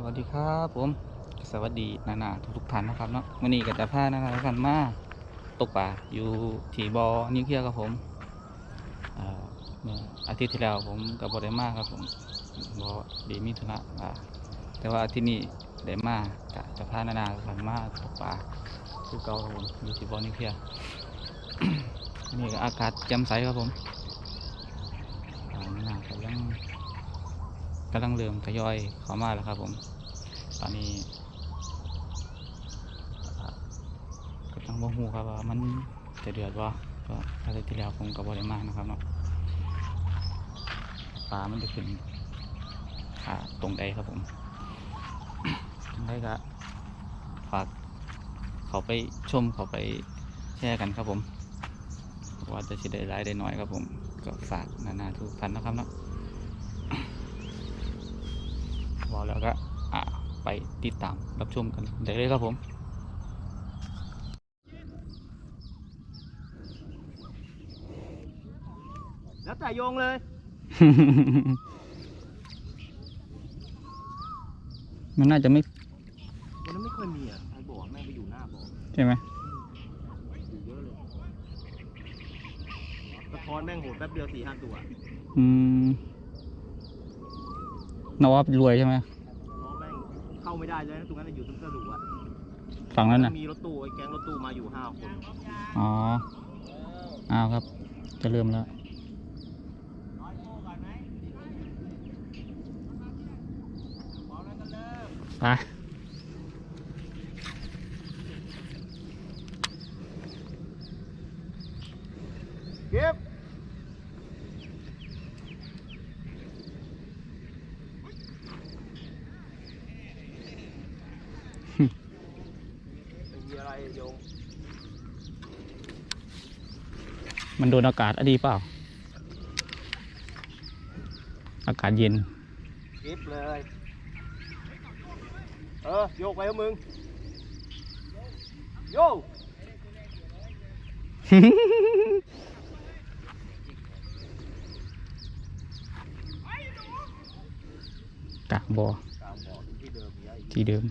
สวัสดีครับผมสวัสดีนานาทุกทุกๆท่านนะครับเนาะวันนี้ก็จะพานานาทุกท่านมาตกปลาอยู่ที่บอ่อนิวเคลียร์ครับผมอ่าอาทิตย์ที่แล้วผมกับบได้มาครับผมบอดีมีธุระอ่าแต่ว่าอาที่นี่ได้มาก็จะพานานาทุกท่านมาตกปลาคือเก่าครับผมอยู่ที่บอ่อนิวเคลียร์นี่ก็อากาศแจ่มใสครับผมอ่านานาก็ยัง กำลังเริ่มทยอยเข้ามาแล้วครับผม ตอนนี้อ่ากำลังบ่ฮู้ครับว่ามันจะเดือดบ่เพราะอาทิตย์ที่แล้วผมก็บ่ได้มากนะครับเนาะปลามันจะขึ้นขาตรงใดครับผมจังไดก็ฝากเขาไปชมเขาไปแชร์กันครับผม ว่าจะสิได้หลายได้น้อยครับผม ก็ฝากนานาทุกท่านนะครับเนาะ บอก แล้วก็อ่าไปติดตามรับชมกันได้เลยครับผมแล้วแต่โยงเลย มันน่าจะไม่วันนั้นไม่เคยมีอะไอ้บ่อแม่งไปอยู่หน้าบ่อใช่ไหมอยู่เยอะเลยตะทอนแม่งโหดแป๊บเดียวสี่ห้าตัว อืมนวับรวยใช่ไหมน้องแม่ง เข้าไม่ได้เลยนะตรงนั้นนะอยู่ตรงกระดูกอะฝั่งนั้นน่ะ มีรถตู้ไอ้แก๊งรถตู้มาอยู่ห้าคนอ๋ออ้าวครับ จะเริ่มแล้ว ไป เก็บไม่มีอะไรโยง มันโดนอากาศอะดีเปล่า อากาศเย็นเก็บเลย เออ โยกไปเถอะมึง โยกกลางบ่อตามบ่อที่เดิมมีไอ้ ที่เดิม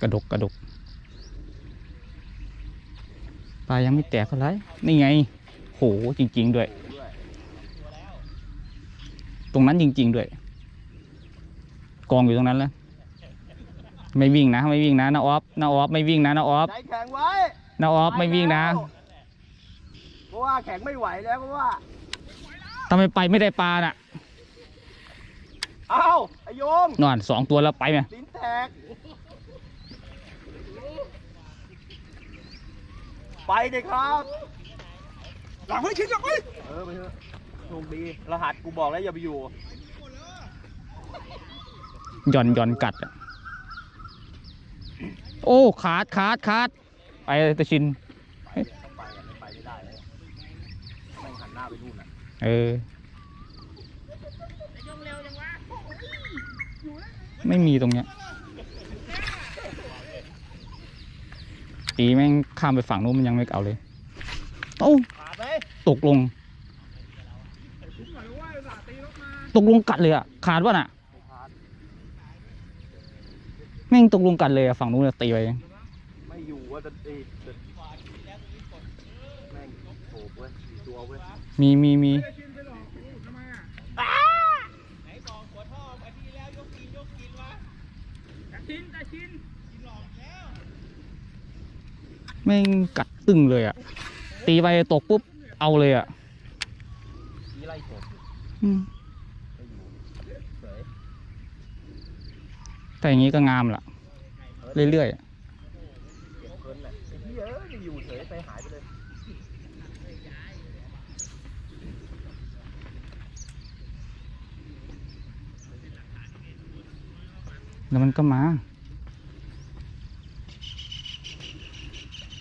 กระดกกระดกปลายังไม่แตกเท่าไหรนี่ไงโหจริงๆด้วยด้วย ตรงนั้นจริง ๆ ด้วย กองอยู่ตรงนั้นแล้วไม่วิ่งนะ ไม่วิ่งนะนาออฟนาออฟไม่วิ่งนะนาออฟใจแข็งไว้นาออฟไม่วิ่งนะเพราะว่าแข็งไม่ไหวแล้วเพราะว่าทำไมไปไม่ได้ปลาน่ะเอ้าไอโยงนอนสองตัวแล้วไปไหมลิ้นแตก ไปเลยครับ หลังไม่คิดหรอกเว้ยเออไปเถอะโชคดีรหัสกูบอกแล้วอย่าไปอยู่ หย่อนหย่อนกัดอะโอ้ขาดขาดขาดไปเลยตะชิน ต้องไปอะไม่ไปไม่ได้เลยแม่งหันหน้าไปนู่นอะเออ ไม่มีตรงเนี้ย ตีแม่งข้ามไปฝั่งนู้นมันยังไม่เอาเลยโอ้าขาดไหมตกลง ตกลงกัดเลยอะ ขาดวะน่ะไม่ขาดแม่งตกลงกัดเลยอะ ฝั่งนู้นอะตีไปไม่อยู่ว่าจะตีจะแม่งโผล่เว้ยมีตัวเว้ยมีมีมีแม่งกัดตึงเลยอะตีไปตกปุ๊บเอาเลยอะนี่ไล่โผล่อยู่อืมไม่อยู่เฉยแต่อย่างนี้ ก็งามล่ะ เรื่อยๆอะเก็บเพลินแหละไอ้เหี้ยเอ้ยไม่อยู่เฉยไปหายไปเลยแล้วมันก็มา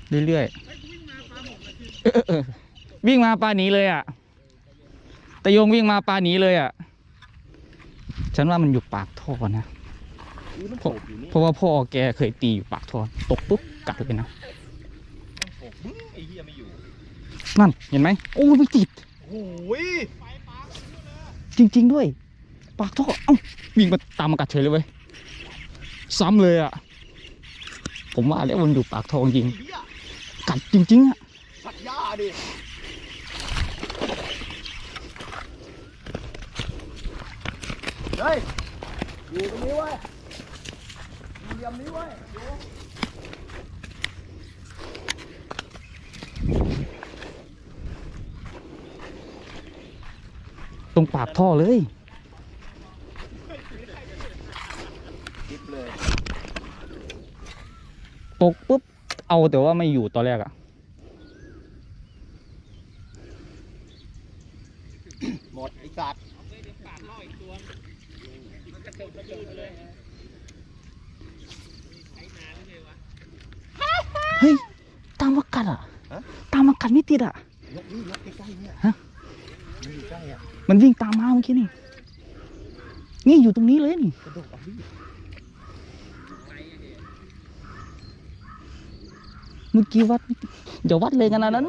เรื่อยๆเออเออวิ่งมาปลาหนีเลยอะตะโยงวิ่งมาปลาหนีเลยอะ ฉันว่ามันอยู่ปากท่อนะนี่มันเพโผราะล่อยู่นี่เพราะว่าพ่อแกเคยตีอยู่ปากท่อตกปุ๊บกัดเลยนะมันโผล่บึ้งไอ้เหี้ยไม่อยู่นั่นเห็นไหมโอ้ยมันติดโอ้โอ้ยจริง ๆ ด้วย ปากท่อเอ้าวิ่งมาตามมากัดเฉยเลยเว้ยซ้ำเลยอะ ผมว่าแล้วมันอยู่ปากท่อจริงเหี้ย กัดจริงๆอะสัตว์หญ้าดิเฮ้ยอยู่ตรงนี้ไว้ยอยู่เหลี่ยมนี้ไว้ยอยู่ตรงปากท่อเลยคิดเลยตกปุ๊บ เอาแต่ว่าไม่อยู่ตอนแรกอะหมดไอ้สัตว์เฮ้ย ตามมากัดอะ ตามมากัดไม่ติดอะมันอยู่ใกล้อะมันวิ่งตามมาเมื่อกี้นี่ นี่อยู่ตรงนี้เลยนี่ กระโดด เอาดิเมื่อกี้วัดอย่าวัดเลยกันนะนั้น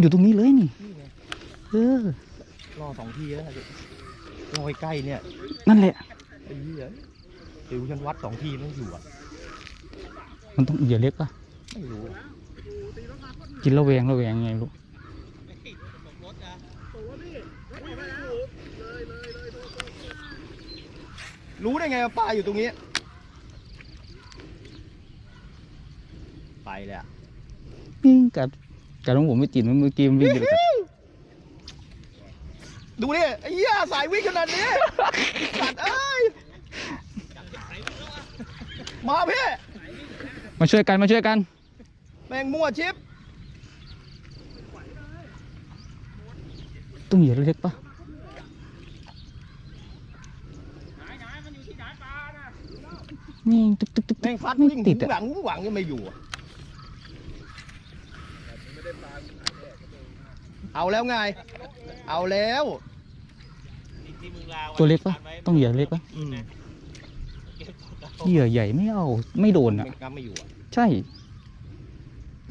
อยู่ตรงนี้เลยนี่นี่ไงเออ รอสองทีแล้วนะรอใกล้ๆเนี่ยนั่นแหละไอ้เหี้ยเดี๋ยวฉันวัดสองทีมันอยู่อะ มันต้องเหยื่อเล็กปะไม่รู้กินระแวงระแวงไงลูกรู้ได้ไงว่าปลาอยู่ตรงนี้ ไปเลยอะวิ่งกัดกัดของผมไม่ติดมันเมื่อกี้มันวิ่งอยู่กัดดูดิไอ้เหี้ยสายวิ่งขนาดนี้สัตว์เอ้ยมาพี่มาช่วยกันมาช่วยกัน แมงมั่วชิปต้องเหยื่อเล็กปะนี่ตึกตึกตึกแมงฟัดไม่วิ่งติดหูอะหวังหูหวังยังไม่อยู่อะ เอาแล้วไง เอาแล้วตัวเล็กปะต้องเหยื่อเล็กปะอืมเหยื่อใหญ่ไม่เอา ไม่โดนอะแมงกำไม่อยู่อะ ใช่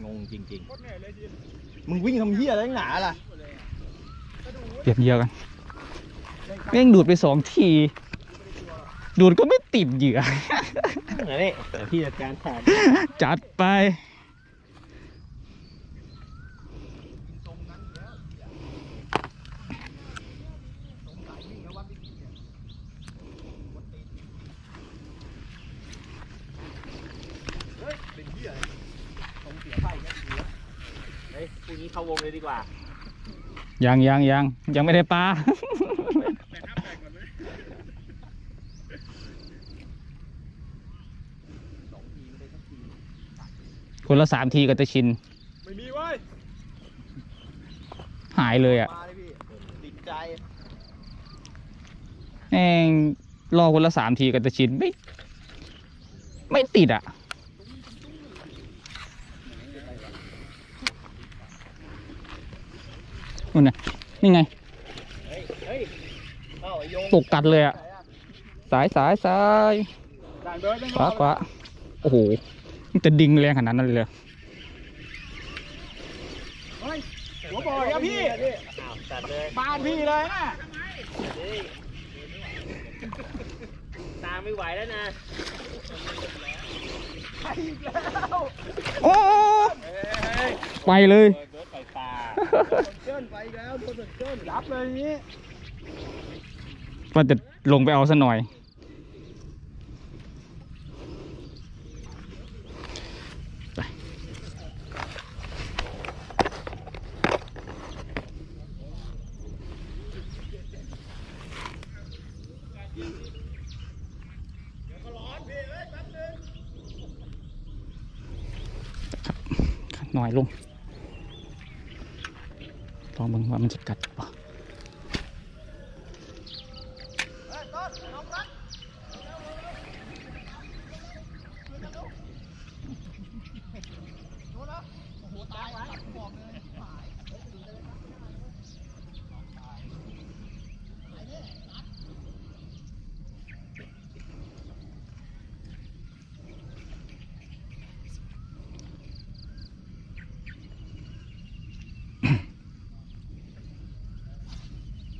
งงจริงๆ มึงวิ่งทำเหี้ยอะไรหนาล่ะเปรียบเหยื่อกันแม่งดูดไปสองที ดูดก็ไม่ติดเหยื่อนี่แต่พี่จัดการแทนจัดไป เฮ้ยพรุ่งนี้เข้าวงเลยดีกว่า ยังยังยังยังไม่ได้ปลาคนละสามทีก็จะชิน ไม่มีเว้ยหายเลยอะมาเลยพี่ติดใจแม่งรอคนละสามทีก็จะชินไม่ ไม่ติดอะ นู่นไงนี่ไงเฮ้ยเฮ้ยเอ้าไอ้โยงตกกัดเลยอะ สายสายสายด่านเบิร์ดไม่ขวาขวาโอ้โหมันจะดึงแรงขนาดนั้นเลยเหรอหัวบ่อยครับพี่อ้าวจัดเลยบ้านพี่เลยนะตามไม่ไหวแล้วนะโอ้ไปเลยเบิร์ด ไปปลาเจิ้นไปอีกแล้วโดนเจิ้นรับเลยอย่างนี้ว่าจะลงไปเอาซะหน่อยไปหน่อยลง ลองมึงว่า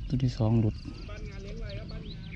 ตัวที่สองหลุด บ้านงานเลี้ยงอะไรครับบ้านงาน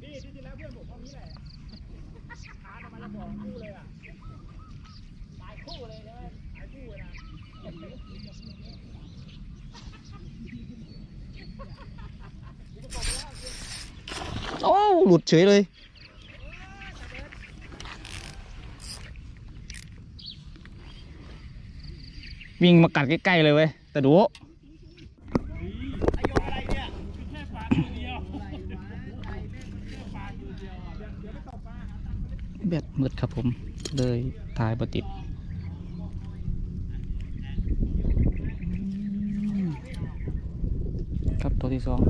พี่ที่จริงแล้วเพื่อนผมห้องนี้แหละพาออกมาจะบอกคู่เลยอะหลายคู่เลยใช่ไหมหลายคู่เลยนะ โอ้ห ลุดเฉยเลย วิ่งมากัดใกล้ๆเลยเว้ยแต่ดูไอโยอะไรเนี่ยแค่ปลาตัวเดียวอะไรวะไอแม่งมันแค่ปลาตัวเดียวอะเดี๋ยวเดี๋ยวไปตกปลาหาตังค์แบตมืดครับผม เลยถ่ายปติดครับตัวที่สอง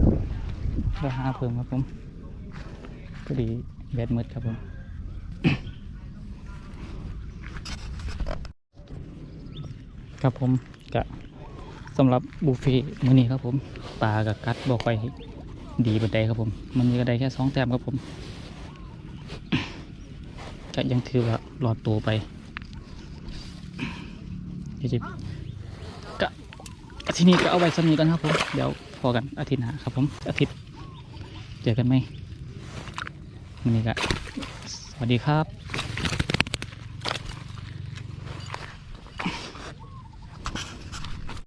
ราคาเพิ่มครับผม พอดีแบตมืดครับผมครับผมกะสำหรับบุฟเฟ่ต์มื้อนี้ครับผมปลากับกัดบอกไปดีบันไดครับผม มันมีกระไดแค่สองแต้มครับผมก็ยังถือว่าหลอดตัวไปเดี๋ยวจะก็ทิตย์นี้ก็เอาไว้สำนีกันครับผม เดี๋ยวพอกันอาทิตย์หน้าครับผม อาทิตย์เจอกันไหม นี่ก็สวัสดีครับ